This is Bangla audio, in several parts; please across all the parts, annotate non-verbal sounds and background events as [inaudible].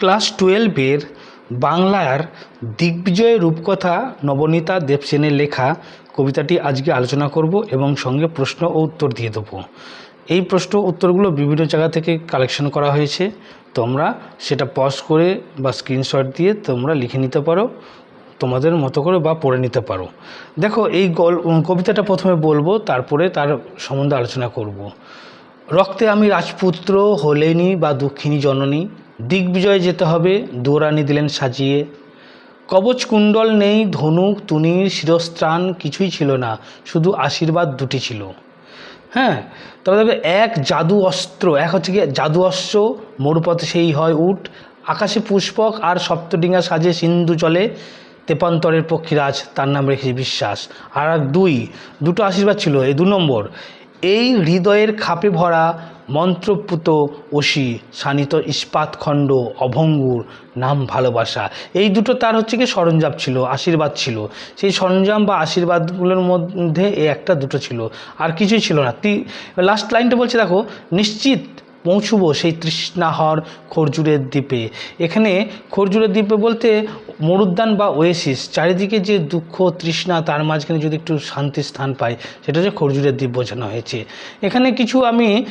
ক্লাস টুয়েলভের বাংলার দিগ্বিজয় রূপকথা নবনীতা দেবসেনের লেখা কবিতাটি আজকে আলোচনা করব এবং সঙ্গে প্রশ্ন ও উত্তর দিয়ে দেবো। এই প্রশ্ন উত্তরগুলো বিভিন্ন জায়গা থেকে কালেকশন করা হয়েছে। তোমরা সেটা পজ করে বা স্ক্রিনশট দিয়ে তোমরা লিখে নিতে পারো, তোমাদের মতো করে বা পড়ে নিতে পারো। দেখো, এই গল কবিতাটা প্রথমে বলব, তারপরে তার সম্বন্ধে আলোচনা করব। রক্তে আমি রাজপুত্র হলেনি বা দুঃখিনী জননী দিগ্বিজয় যেতে হবে দৌড়ানি দিলেন সাজিয়ে। কবচ কুণ্ডল নেই, ধনুক, তুনির, শিরস্ত্রাণ কিছুই ছিল না, শুধু আশীর্বাদ দুটি ছিল। হ্যাঁ তবে দেখবে এক জাদু অস্ত্র, এক হচ্ছে কি জাদু অস্ত্র, মরুপথে সেই হয় উঠ আকাশে পুষ্পক আর সপ্তডিঙ্গা সাজে সিন্ধু চলে তেপান্তরের পক্ষীরাজ, তার নাম রেখেছে বিশ্বাস। আর দুই, দুটো আশীর্বাদ ছিল, এই দু নম্বর, এই হৃদয়ের খাপে ভরা মন্ত্রপুত অসি সানিত ইস্পাত খণ্ড, অভঙ্গুর নাম ভালোবাসা। এই দুটো তার হচ্ছে কি সরঞ্জাম ছিল, আশীর্বাদ ছিল। সেই সরঞ্জাম বা আশীর্বাদগুলোর মধ্যে এই একটা দুটো ছিল। আর কিছুই ছিল না। তি লাস্ট লাইনটা বলছে, দেখো, নিশ্চিত পৌঁছবো সেই তৃষ্ণাহর খরজুরের দ্বীপে। এখানে খরজুরের দ্বীপে বলতে মরুদ্যান বা ওয়েসিস, চারিদিকে যে দুঃখ, তৃষ্ণা, তার মাঝখানে যদি একটু শান্তির স্থান পায় সেটা হচ্ছে খরজুরের দ্বীপ বোঝানো হয়েছে। এখানে কিছু আমি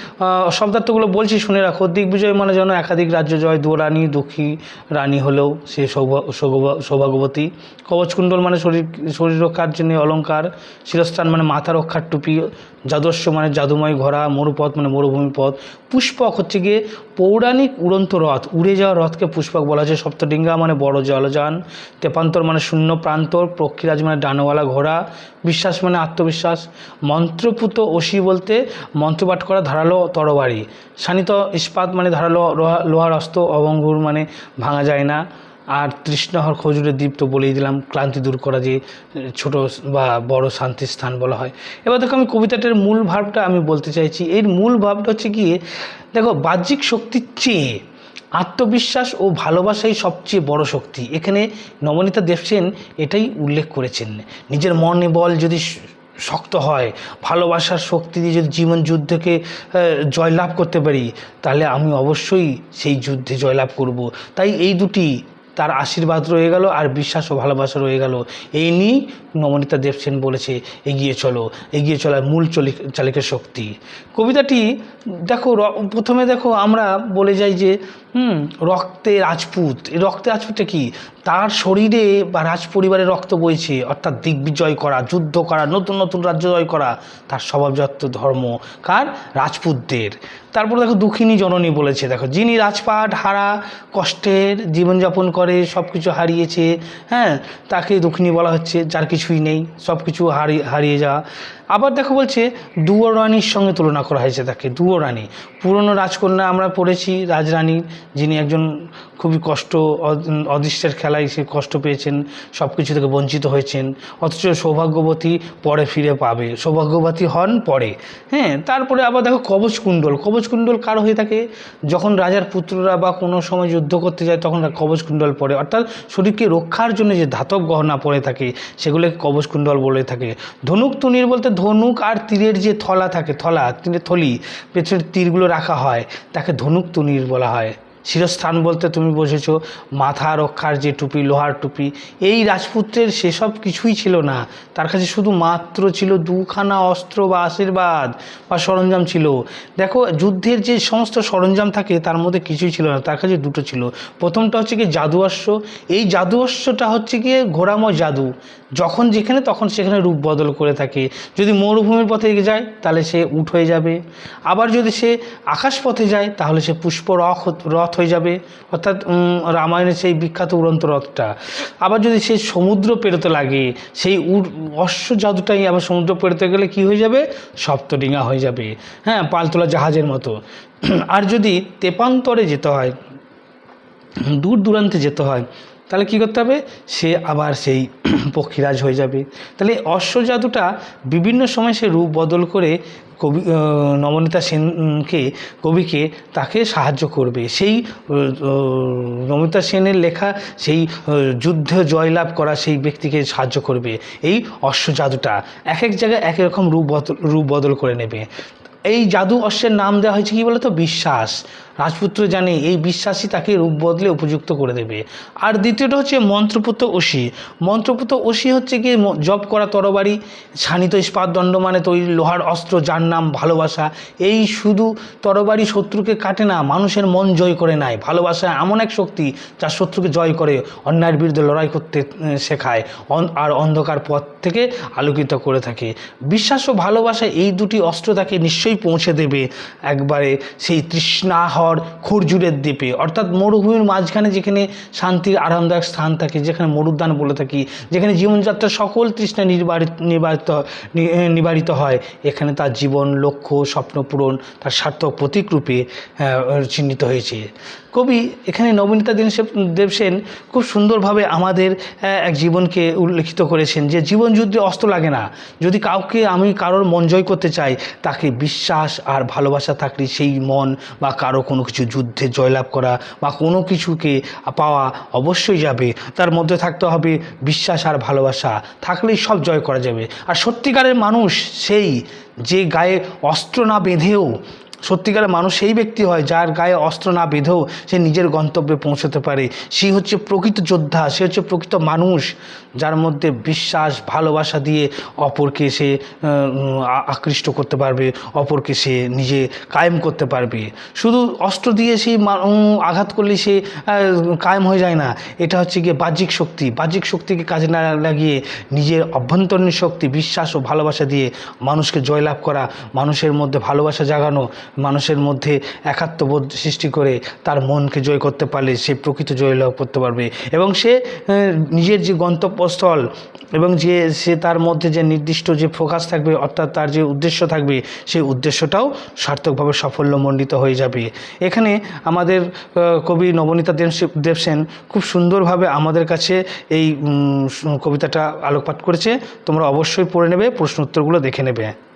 শব্দার্থগুলো বলছি, শুনে রাখো। দিগ্বিজয় মানে যেন একাধিক রাজ্য জয় দোরানি দুঃখী রানী হলেও সে সৌভা- সৌভ- সৌভাগ্যবতী। কবচকুণ্ডল মানে শরীর শরীর রক্ষার জন্য অলংকার শিরস্থান মানে মাথা রক্ষার টুপি যাদস্য মানে জাদুময় ঘোড়া, মরুপথ মানে মরুভূমি পথ পুষ্পক হচ্ছে গিয়ে পৌরাণিক উড়ন্ত রথ, উড়ে যাওয়া রথকে পুষ্পক বলা যায় সপ্তডিঙ্গা মানে বড় জলযান, তেপান্তর মানে শূন্য প্রান্তর, প্রক্ষীরাজ মানে ডানওয়ালা ঘোড়া, বিশ্বাস মানে আত্মবিশ্বাস, মন্ত্রপুত অসি বলতে মন্ত্রপাঠ করা ধারালো তরবারি। শানিত ইস্পাত মানে ধারালো লোহা- লোহার অস্ত্র অবঙ্গুর মানে ভাঙা যায় না। আর তৃষ্ণাহর খজুরের দ্বীপ তো বলেই দিলাম, ক্লান্তি দূর করা যে ছোট বা বড় শান্তির স্থান বলা হয়। এবার দেখো আমি কবিতাটার মূল ভাবটা আমি বলতে চাইছি। এর মূল ভাবটা হচ্ছে গিয়ে দেখো বাহ্যিক শক্তির চেয়ে আত্মবিশ্বাস ও ভালোবাসাই সবচেয়ে বড় শক্তি। এখানে নবনীতা দেবসেন এটাই উল্লেখ করেছেন। নিজের মনে বল যদি শক্ত হয়, ভালোবাসার শক্তি দিয়ে যদি জীবন যুদ্ধকে জয়লাভ করতে পারি, তাহলে আমি অবশ্যই সেই যুদ্ধে জয়লাভ করব। তাই এই দুটি তার আশীর্বাদ রয়ে গেল আর বিশ্বাস ও ভালোবাসা রয়ে গেল। এই নিয়েই নমনীতা দেবসেন বলেছে, এগিয়ে চলো, এগিয়ে চলার মূল চলিক চালিকের শক্তি। কবিতাটি, দেখো প্রথমে দেখো আমরা বলে যাই যে, হুম, রক্তে রাজপুত। এই রক্তে রাজপুতটা কি? তার শরীরে বা রাজ পরিবারের রক্ত বইছে, অর্থাৎ দিগ্বিজয় করা, যুদ্ধ করা, নতুন নতুন রাজ্য জয় করা, তার স্বভাবজাত ধর্ম। কার? রাজপুতদের। তারপর দেখো দুঃখিনী জননী বলেছে, দেখো, যিনি রাজপাট হারা কষ্টের জীবনযাপন করে সব কিছু হারিয়েছে হ্যাঁ? তাকে দুঃখিনী বলা হচ্ছে, যার কিছুই নেই সব কিছু হারিয়ে হারিয়ে যাওয়া। আবার দেখো বলছে, দুয়ো রানীর সঙ্গে তুলনা করা হয়েছে তাকে, দুয়ো রানী। পুরনো রাজকন্যা আমরা পড়েছি, রাজরানী, যিনি একজন খুবই কষ্ট, অদ- অদৃষ্টের খেলায় সে কষ্ট পেয়েছেন সব কিছু থেকে বঞ্চিত হয়েছেন, অথচ সৌভাগ্যবতী পরে ফিরে পাবে। সৌভাগ্যবতী হন পরে হ্যাঁ? তারপরে আবার দেখো কবচ কুণ্ডল কবচ কুণ্ডল কার হয়ে থাকে? যখন রাজার পুত্ররা বা কোনো সময় যুদ্ধ করতে যায়, তখন কবচ কুণ্ডল পরে অর্থাৎ শরীরকে রক্ষার জন্য যে ধাতব গহনা পরে থাকে, সেগুলোকে কবচকুণ্ডল বলে থাকে। ধনুক তুনির বলতে ধনুক আর তীরের যে থলা থাকে, থলা, তীরের থলি, পেছনের তীরগুলো রাখা হয়, তাকে ধনুক তুনির বলা হয়। শিরস্থান বলতে তুমি বসেছ, মাথা রক্ষার যে টুপি, লোহার টুপি, এই রাজপুত্রের সেসব কিছুই ছিল না। তার কাছে শুধু মাত্র ছিল দুখানা অস্ত্র বা আশীর্বাদ বা সরঞ্জাম ছিল। দেখো, যুদ্ধের যে সমস্ত সরঞ্জাম থাকে, তার মধ্যে কিছুই ছিল না, তার কাছে দুটো ছিল। প্রথমটা হচ্ছে কি জাদু অশ্ব এই জাদু অশ্বটা হচ্ছে গিয়ে ঘোড়াময় জাদু। যখন যেখানে, তখন সেখানে রূপ বদল করে থাকে। যদি মরুভূমির পথে যায়, তাহলে সে উঠ হয়ে যাবে। আবার যদি সে আকাশ পথে যায়, তাহলে সে পুষ্প রথ রথ হয়ে যাবে, অর্থাৎ রামায়ণের সেই বিখ্যাত উড়ন্ত রথটা। আবার যদি সেই সমুদ্র পেরোতে লাগে, সেই অশ্ব জাদুটাই আবার সমুদ্র পেরোতে গেলে কি হয়ে যাবে? সপ্তডিঙা হয়ে যাবে। হ্যাঁ পালতোলা জাহাজের মতো। আর যদি তেপান্তরে যেতে হয়, দূর দূরান্তে যেতে হয় তাহলে কী করতে হবে? সে আবার সেই [clears throat] পক্ষীরাজ হয়ে যাবে। তাহলে অশ্ব জাদুটা বিভিন্ন সময় সে রূপ বদল করে কবি নবনীতা সেনকে, কবিকে তাকে সাহায্য করবে। সেই নমিতা সেনের লেখা সেই যুদ্ধ জয়লাভ করা সেই ব্যক্তিকে সাহায্য করবে। এই অশ্ব জাদুটা এক এক জায়গায় এক রকম রূপ বদল রূপ বদল করে নেবে। এই জাদু অশ্বের নাম দেওয়া হয়েছে কি বলতো? বিশ্বাস। রাজপুত্র জানে এই বিশ্বাসই তাকে রূপ বদলে উপযুক্ত করে দেবে। আর দ্বিতীয়টা হচ্ছে মন্ত্রপুত্র অসি মন্ত্রপুত্র অসি হচ্ছে কি জপ করা তরবারি, শানিত ইস্পাত দণ্ড মানে তৈরি লোহার অস্ত্র, যার নাম ভালোবাসা। এই শুধু তরবারি শত্রুকে কাটে না, মানুষের মন জয় করে নেয়। ভালোবাসা এমন এক শক্তি যা শত্রুকে জয় করে, অন্যায়ের বিরুদ্ধে লড়াই করতে শেখায় আর অন্ধকার পথ থেকে আলোকিত করে থাকে। বিশ্বাস ও ভালোবাসা এই দুটি অস্ত্র তাকে নিশ্চয়ই পৌঁছে দেবে। একবারে সেই তৃষ্ণাহর খুরজুরের দ্বীপে। অর্থাৎ মরুভূমির মাঝখানে যেখানে শান্তির আরামদায়ক স্থান থাকে যেখানে মরুদ্যান বলে থাকি যেখানে জীবনযাত্রা সকল তৃষ্ণা নির্বারিত নিবারিত নি- এ, নিবারিত হয় এখানে তার জীবন লক্ষ্য স্বপ্ন পূরণ তার সার্থক প্রতীক রূপে চিহ্নিত হয়েছে। কবি এখানে নবনীতা দেব দেবসেন খুব সুন্দরভাবে আমাদের এক জীবনকে উল্লেখিত করেছেন যে জীবন যুদ্ধে অস্ত্র লাগে না যদি কাউকে আমি কারোর মন জয় করতে চাই তাকে বিশ্বাস আর ভালোবাসা থাকলে সেই মন বা কারও কোনো কিছু যুদ্ধে জয়লাভ করা বা কোনো কিছুকে পাওয়া অবশ্যই যাবে। তার মধ্যে থাকতে হবে বিশ্বাস আর ভালোবাসা। থাকলেই সব জয় করা যাবে। আর সত্যিকারের মানুষ সেই যে গায়ে অস্ত্র না বেঁধেও সত্যিকারের মানুষ সেই ব্যক্তি হয় যার গায়ে অস্ত্র না বেঁধেও সে নিজের গন্তব্যে পৌঁছতে পারে। সে হচ্ছে প্রকৃত যোদ্ধা, সে হচ্ছে প্রকৃত মানুষ যার মধ্যে বিশ্বাস, ভালোবাসা দিয়ে অপরকে সে আকৃষ্ট করতে পারবে, অপরকে সে নিজে কায়েম করতে পারবে। শুধু অস্ত্র দিয়ে সেই আঘাত করলে সে কায়েম হয়ে যায় না। এটা হচ্ছে গিয়ে বাহ্যিক শক্তি। বাহ্যিক শক্তিকে কাজে না লাগিয়ে নিজের অভ্যন্তরীণ শক্তি, বিশ্বাস ও ভালোবাসা দিয়ে মানুষকে জয়লাভ করা, মানুষের মধ্যে ভালোবাসা জাগানো মানুষের মধ্যে একাত্মবোধ সৃষ্টি করে তার মনকে জয় করতে পারলে সে প্রকৃত জয়লাভ করতে পারবে। এবং সে নিজের যে গন্তব্যস্থল এবং যে সে তার মধ্যে যে নির্দিষ্ট যে ফোকাস থাকবে অর্থাৎ তার যে উদ্দেশ্য থাকবে, সেই উদ্দেশ্যটাও সার্থকভাবে সাফল্যমণ্ডিত হয়ে যাবে। এখানে আমাদের কবি নবনীতা দেব দেবসেন খুব সুন্দরভাবে আমাদের কাছে এই কবিতাটা আলোকপাত করেছে। তোমরা অবশ্যই পড়ে নেবে প্রশ্ন উত্তরগুলো দেখে নেবে।